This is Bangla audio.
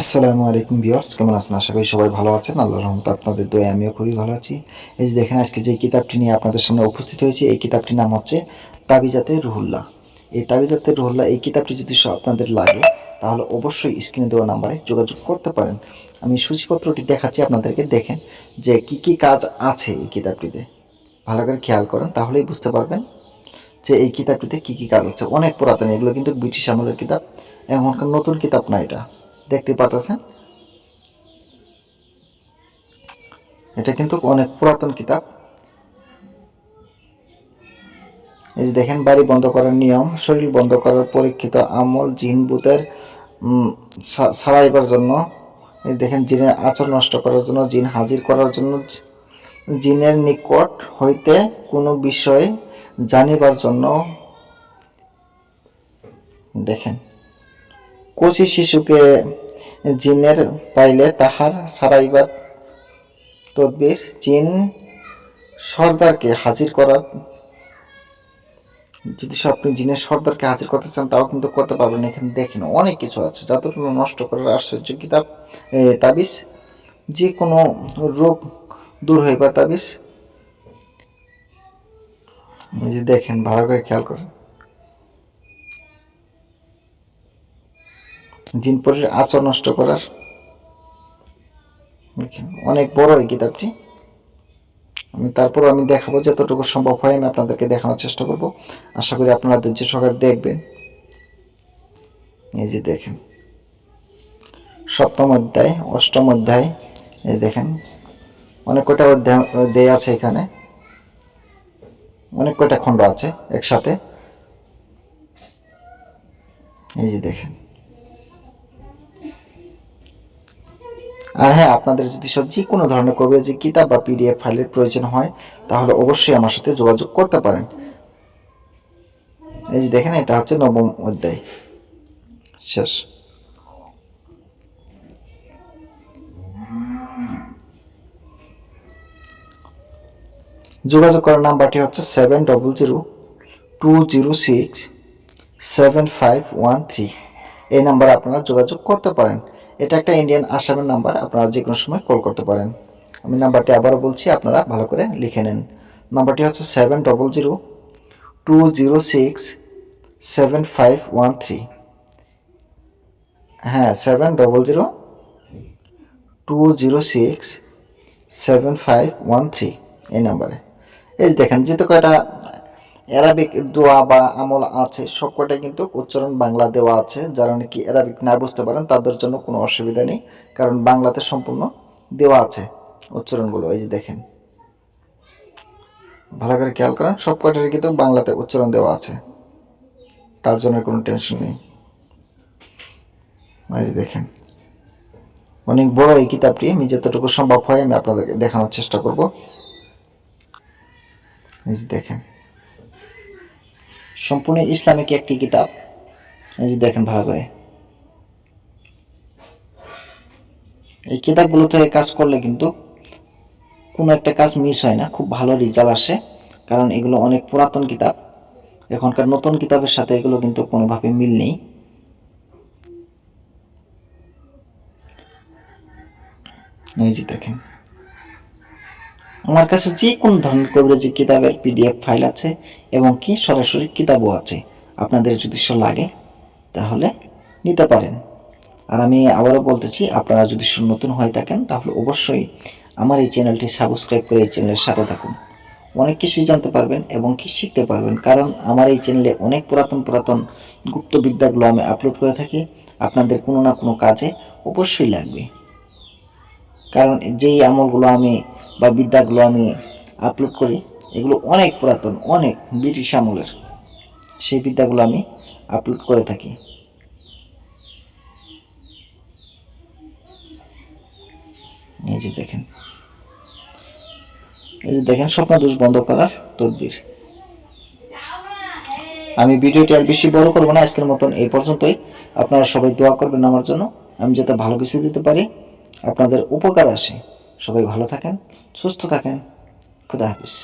আসসালামু আলাইকুম বিয়ার্স কেমন আছেন? আশা করি সবাই ভালো আছেন। আল্লাহর রহমতে আপনাদের দোয়া আমিও খুবই ভালো আছি। এই যে দেখেন, আজকে যে কিতাবটি নিয়ে আপনাদের সামনে উপস্থিত হয়েছে, এই কিতাবটির নাম হচ্ছে তাবিজাতে রুহুল্লাহ। এই তাবিজাতে রুহুল্লাহ, এই কিতাবটি যদি আপনাদের লাগে, তাহলে অবশ্যই স্ক্রিনে দেওয়া নাম্বারে যোগাযোগ করতে পারেন। আমি সূচিপত্রটি দেখাচ্ছি আপনাদেরকে, দেখেন যে কি কি কাজ আছে এই কিতাবটিতে। ভালো করে খেয়াল করেন, তাহলেই বুঝতে পারবেন যে এই কিতাবটিতে কি কি কাজ আছে। অনেক পুরাতন, এগুলো কিন্তু ব্রিটিশ আমলের কিতাব এখনকার নতুন কিতাব না এটা। দেখতে পাচ্ছেন এটা কিন্তু অনেক পুরাতন কিতাব। এই যে দেখেন বাড়ি বন্ধ করার নিয়ম শরীর বন্ধ করার পরীক্ষিত আমল জিন উম, সারাইবার জন্য। এই দেখেন জিনের আচর নষ্ট করার জন্য জিন হাজির করার জন্য জিনের নিকট হইতে কোনো বিষয় জানিবার জন্য দেখেন। কচি শিশুকে জিনের পাইলে তাহার সারাইবার তদবির জিন সর্দারকে হাজির করার। যদি আপনি জিনের সর্দারকে হাজির করতে চান, তাও কিন্তু করতে পারবেন এখানে দেখেন অনেক কিছু আছে যতটুকু নষ্ট করার আশ্চর্য কিতাব তাবিজ যে কোনো রোগ দূর হইবার তাবিজ। যে দেখেন, ভালো করে খেয়াল করেন। জিনপরির আচর নষ্ট করার। অনেক বড় এই কিতাবটি। আমি তারপর আমি দেখাবো যতটুকু সম্ভব হয়, আমি আপনাদেরকে দেখানোর চেষ্টা করব। আশা করি আপনারা ধৈর্য সহকারে দেখবেন। এই যে দেখেন। সপ্তম অধ্যায়, অষ্টম অধ্যায়, এই দেখেন। অনেক কয়টা অধ্যায় দেয় আছে এখানে? অনেক কয়টা খণ্ড আছে একসাথে? এই যে দেখেন। আর হ্যাঁ আপনাদের যদি যে কোনো ধরনের কবিরাজি কিতাব বা পিডিএফ ফাইলের প্রয়োজন হয়, তাহলে অবশ্যই আমার সাথে যোগাযোগ করতে পারেন। এই যে দেখেন, এটা হচ্ছে নবম অধ্যায়। শেষ। যোগাযোগ করার নাম্বারটি হচ্ছে seven double zero two zero six seven five one three. এই নাম্বারে আপনারা যোগাযোগ করতে পারেন। এটা একটা ইন্ডিয়ান আসামের নাম্বার আপনারা যে কোনো সময় কল করতে পারেন। আমি নাম্বারটি আবারও বলছি, আপনারা ভালো করে লিখে নেন। নাম্বারটি হচ্ছে seven double zero two zero six seven five one three হ্যাঁ seven double zero two zero six seven five one three এই নাম্বারে এই দেখেন, যেহেতু কয়টা অ্যারাবিক দোয়া বা আমল আছে, সবকটাই কিন্তু উচ্চারণ বাংলা দেওয়া আছে। যারা নাকি অ্যারাবিক না বুঝতে পারেন, তাদের জন্য কোনো অসুবিধা নেই, কারণ বাংলাতে সম্পূর্ণ দেওয়া আছে উচ্চারণগুলো। এই যে দেখেন। ভালো করে খেয়াল করেন সব কটারই কিন্তু বাংলাতে উচ্চারণ দেওয়া আছে। তার জন্য কোনো টেনশন নেই। এই যে দেখেন। অনেক বড় এই কিতাবটি, আমি যতটুকু সম্ভব হয় আমি আপনাদেরকে দেখানোর চেষ্টা করব। এই যে দেখেন। সম্পূর্ণ ইসলামিক একটি কিতাব। এই যে দেখেন ভালো করে। এই কিতাবগুলোতে কাজ করলে কিন্তু কোনো একটা কাজ মিস হয় না, খুব ভালো রেজাল্ট আসে, কারণ এগুলো অনেক পুরাতন কিতাব। এখনকার নতুন কিতাবের সাথে এগুলো কিন্তু কোনোভাবে মিল নেই। এই যে দেখেন। আমার কাছে যে কোনো ধরনের কবিরাজি কিতাবের পিডিএফ ফাইল আছে এবং কি সরাসরি কিতাবও আছে। আপনাদের যদি লাগে, তাহলে নিতে পারেন। আর আমি আবারও বলতেছি, আপনারা যদি নতুন হয়ে থাকেন, তাহলে অবশ্যই আমার এই চ্যানেলটি সাবস্ক্রাইব করে এই চ্যানেলের সাথে থাকুন। অনেক কিছুই জানতে পারবেন এবং কি শিখতে পারবেন, কারণ আমার এই চ্যানেলে অনেক পুরাতন পুরাতন গুপ্ত বিদ্যাগুলো আমি আপলোড করে থাকি। আপনাদের কোনো না কোনো কাজে অবশ্যই লাগবে। কারণ যেই আমলগুলো আমি বা বিদ্যাগুলো আমি আপলোড করি, এগুলো অনেক পুরাতন, অনেক ব্রিটিশ আমলের। সেই বিদ্যাগুলো আমি আপলোড করে থাকি। এই যে দেখেন। এই যে দেখেন, স্বপ্ন দোষ বন্ধ করার তদবির। আমি ভিডিওটি আর বেশি বড় করব না, আজকের মতন এই পর্যন্তই। আপনারা সবাই দোয়া করবেন আমার জন্য। আমি যাতে ভালো কিছু দিতে পারি। আপনাদের উপকার আসে। সবাই ভালো থাকেন সুস্থ থাকেন। খুদা হাফিজ।